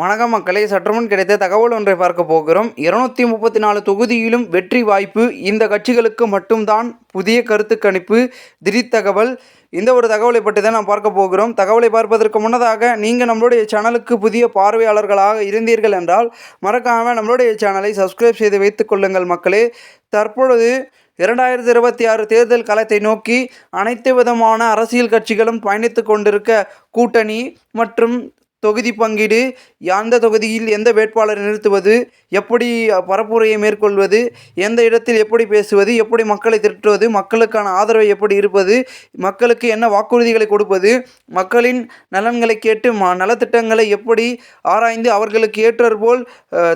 வணக்கம் மக்களே சற்றுமுன் கிடைத்த தகவல் ஒன்றை பார்க்க போகிறோம். இருநூத்தி முப்பத்தி நாலு தொகுதியிலும் வெற்றி வாய்ப்பு இந்த கட்சிகளுக்கு மட்டும்தான் புதிய கருத்து கணிப்பு திடீர் தகவல். இந்த ஒரு தகவலை பற்றி தான் நாம் பார்க்க போகிறோம். தகவலை பார்ப்பதற்கு முன்னதாக நீங்கள் நம்மளுடைய சேனலுக்கு புதிய பார்வையாளர்களாக இருந்தீர்கள் என்றால் மறக்காமல் நம்மளுடைய சேனலை சப்ஸ்கிரைப் செய்து வைத்துக் கொள்ளுங்கள் மக்களே. தற்பொழுது இரண்டாயிரத்தி இருபத்தி ஆறு தேர்தல் களத்தை நோக்கி அனைத்து விதமான அரசியல் கட்சிகளும் பயணித்து கொண்டிருக்க கூட்டணி மற்றும் தொகுதி பங்கீடு எந்த தொகுதியில் எந்த வேட்பாளரை நிறுத்துவது எப்படி பரப்புரையை மேற்கொள்வது எந்த இடத்தில் எப்படி பேசுவது எப்படி மக்களை திரட்டுவது மக்களுக்கான ஆதரவை எப்படி இருப்பது மக்களுக்கு என்ன வாக்குறுதிகளை கொடுப்பது மக்களின் நலன்களை கேட்டு ம நலத்திட்டங்களை எப்படி ஆராய்ந்து அவர்களுக்கு ஏற்றற்போல்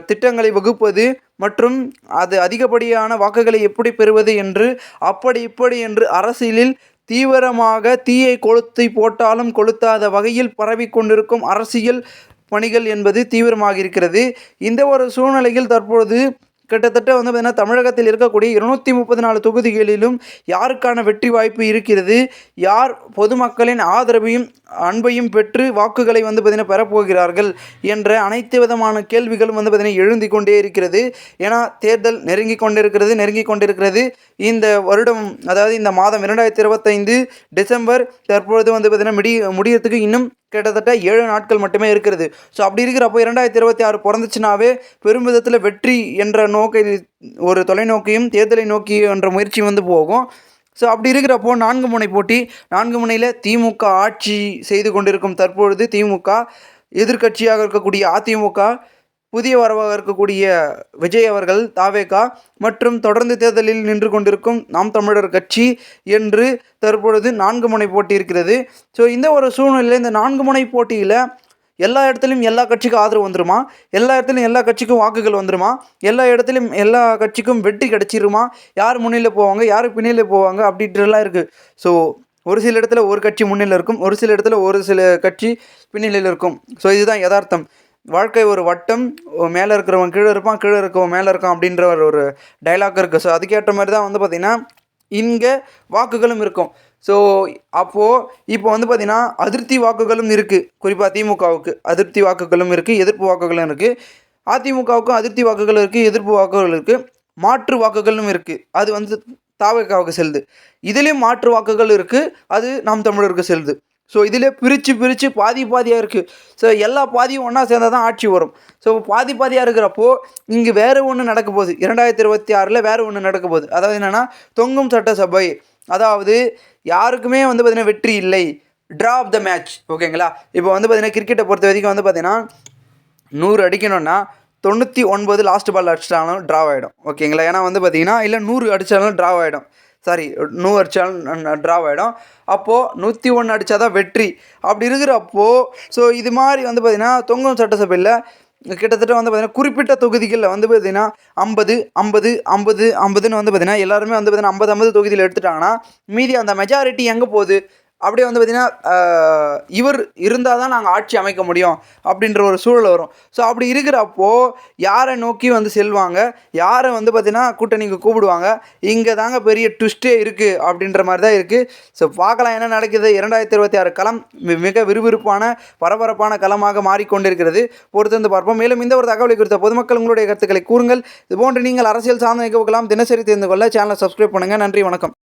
திட்டங்களை வகுப்பது மற்றும் அது அதிகப்படியான வாக்குகளை எப்படி பெறுவது என்று அப்படி இப்படி என்று அரசியலில் தீவிரமாக தீயை கொளுத்தி போட்டாலும் கொளுத்தாத வகையில் பரவி கொண்டிருக்கும் அரசியல் பணிகள் என்பது தீவிரமாக இருக்கிறது இந்த ஒரு சூழ்நிலையில் தற்பொழுது கிட்டத்தட்ட வந்து பார்த்திங்கன்னா தமிழகத்தில் இருக்கக்கூடிய இருநூற்றி முப்பத்தி நாலு தொகுதிகளிலும் யாருக்கான வெற்றி வாய்ப்பு இருக்கிறது? யார் பொதுமக்களின் ஆதரவையும் அன்பையும் பெற்று வாக்குகளை வந்து பார்த்தீங்கன்னா பெறப்போகிறார்கள் என்ற அனைத்து விதமான கேள்விகளும் வந்து பார்த்திங்கன்னா எழுந்தி கொண்டே இருக்கிறது. ஏன்னா தேர்தல் நெருங்கி கொண்டிருக்கிறது நெருங்கி கொண்டிருக்கிறது. இந்த வருடம் அதாவது இந்த மாதம் இரண்டாயிரத்தி இருபத்தைந்து டிசம்பர் தற்பொழுது வந்து பார்த்தீங்கன்னா முடி முடியறதுக்கு இன்னும் கிட்டத்தட்ட ஏழு நாட்கள் மட்டுமே இருக்கிறது. ஸோ அப்படி இருக்கிறப்போ இரண்டாயிரத்தி இருபத்தி ஆறு பிறந்துச்சுனாவே பெருமிதத்தில் வெற்றி என்ற நோக்கை ஒரு தொலைநோக்கியும் தேர்தலை நோக்கி என்ற முயற்சி வந்து போகும். ஸோ அப்படி இருக்கிறப்போ நான்கு முனை போட்டி நான்கு முனையில் திமுக ஆட்சி செய்து கொண்டிருக்கும் தற்பொழுது திமுக எதிர்க்கட்சியாக இருக்கக்கூடிய அதிமுக புதிய வரவாக இருக்கக்கூடிய விஜய் அவர்கள் தாவேகா மற்றும் தொடர்ந்து தேர்தலில் நின்று கொண்டிருக்கும் நாம் தமிழர் கட்சி என்று தற்பொழுது நான்கு முனை போட்டி இருக்கிறது. ஸோ இந்த ஒரு சூழ்நிலையில் இந்த நான்கு முனை போட்டியில் எல்லா இடத்துலையும் எல்லா கட்சிக்கும் ஆதரவு வந்துருமா? எல்லா இடத்துலையும் எல்லா கட்சிக்கும் வாக்குகள் வந்துருமா? எல்லா இடத்துலையும் எல்லா கட்சிக்கும் வெற்றி கிடச்சிருமா? யார் முன்னிலை போவாங்க? யார் பின்னிலை போவாங்க? அப்படின்றலாம் இருக்குது ஸோ ஒரு சில இடத்துல ஒரு கட்சி முன்னிலை இருக்கும் ஒரு சில இடத்துல ஒரு சில கட்சி பின்னிலையில் இருக்கும். ஸோ இதுதான் யதார்த்தம். வாழ்க்கை ஒரு வட்டம் மேலே இருக்கிறவன் கீழே இருப்பான் கீழே இருக்கவன் மேலே இருக்கான் அப்படின்ற ஒரு ஒரு டைலாக் இருக்குது ஸோ அதுக்கேற்ற மாதிரி தான் வந்து பார்த்திங்கன்னா இங்கே வாக்குகளும் இருக்கும். ஸோ அப்போது இப்போ வந்து பார்த்திங்கன்னா அதிருப்தி வாக்குகளும் இருக்குது குறிப்பாக திமுகவுக்கு அதிருப்தி வாக்குகளும் இருக்குது எதிர்ப்பு வாக்குகளும் இருக்குது அதிமுகவுக்கும் அதிருப்தி வாக்குகள் இருக்குது எதிர்ப்பு வாக்குகள் இருக்குது மாற்று வாக்குகளும் இருக்குது அது வந்து தாவகாவுக்கு செல்லுது. இதுலேயும் மாற்று வாக்குகள் இருக்குது அது நாம் தமிழருக்கு செல்லுது. ஸோ இதிலே பிரித்து பிரித்து பாதி பாதியாக இருக்குது ஸோ எல்லா பாதியும் ஒன்றா சேர்ந்தால் தான் ஆட்சி வரும். ஸோ பாதி பாதியாக இருக்கிறப்போ இங்கே வேறு ஒன்று நடக்க போகுது. இரண்டாயிரத்தி இருபத்தி ஆறில் வேறு ஒன்று நடக்க போகுது. அதாவது என்னென்னா தொங்கும் சட்டசபை. அதாவது யாருக்குமே வந்து பார்த்திங்கன்னா வெற்றி இல்லை. ட்ரா ஆஃப் த மேட்ச் ஓகேங்களா இப்போ வந்து பார்த்திங்கன்னா கிரிக்கெட்டை பொறுத்த வரைக்கும் வந்து பார்த்திங்கன்னா நூறு அடிக்கணும்னா தொண்ணூற்றி ஒன்பது லாஸ்ட் பால் அடிச்சிட்டாலும் ட்ராவ் ஆகிடும் ஓகேங்களா ஏன்னா வந்து பார்த்திங்கன்னா இல்லை நூறு அடித்தாலும் ட்ரா ஆகிடும் சாரி நூறு அடித்தாலும் ட்ராவ் ஆகிடும் அப்போது நூற்றி ஒன்று அடித்தா தான் வெற்றி. அப்படி இருக்கிறப்போ ஸோ இது மாதிரி வந்து பார்த்திங்கன்னா தொங்கும் சட்டசபையில் கிட்டத்தட்ட வந்து பார்த்திங்கன்னா குறிப்பிட்ட தொகுதிகளில் வந்து பார்த்திங்கன்னா ஐம்பது ஐம்பது ஐம்பது ஐம்பதுன்னு வந்து பார்த்திங்கன்னா எல்லாருமே வந்து பார்த்திங்கன்னா ஐம்பது ஐம்பது தொகுதியில் எடுத்துட்டாங்கன்னா மீதி அந்த மெஜாரிட்டி எங்கே போகுது? அப்படியே வந்து பார்த்திங்கன்னா இவர் இருந்தால் தான் நாங்கள் ஆட்சி அமைக்க முடியும் அப்படின்ற ஒரு சூழல் வரும். ஸோ அப்படி இருக்கிறப்போ யாரை நோக்கி வந்து செல்வாங்க? யாரை வந்து பார்த்திங்கன்னா கூட்டணிக்கு கூப்பிடுவாங்க? இங்கே தாங்க பெரிய ட்விஸ்ட்டே இருக்குது அப்படின்ற மாதிரி தான் இருக்குது ஸோ பார்க்கலாம் என்ன நடக்குது. இரண்டாயிரத்தி இருபத்தி ஆறு களம் மிக விறுவிறுப்பான பரபரப்பான களமாக மாறிக்கொண்டிருக்கிறது. பொறுத்திருந்து வந்து பார்ப்போம். மேலும் இந்த ஒரு தகவலை குறித்த பொதுமக்கள் உங்களுடைய கருத்துக்களை கூறுங்கள். இதுபோன்று நீங்கள் அரசியல் சார்ந்த நிகழ்வுகளாம் தினசரி தெரிந்து கொள்ள சேனலை சப்ஸ்கிரைப் பண்ணுங்கள் நன்றி வணக்கம்.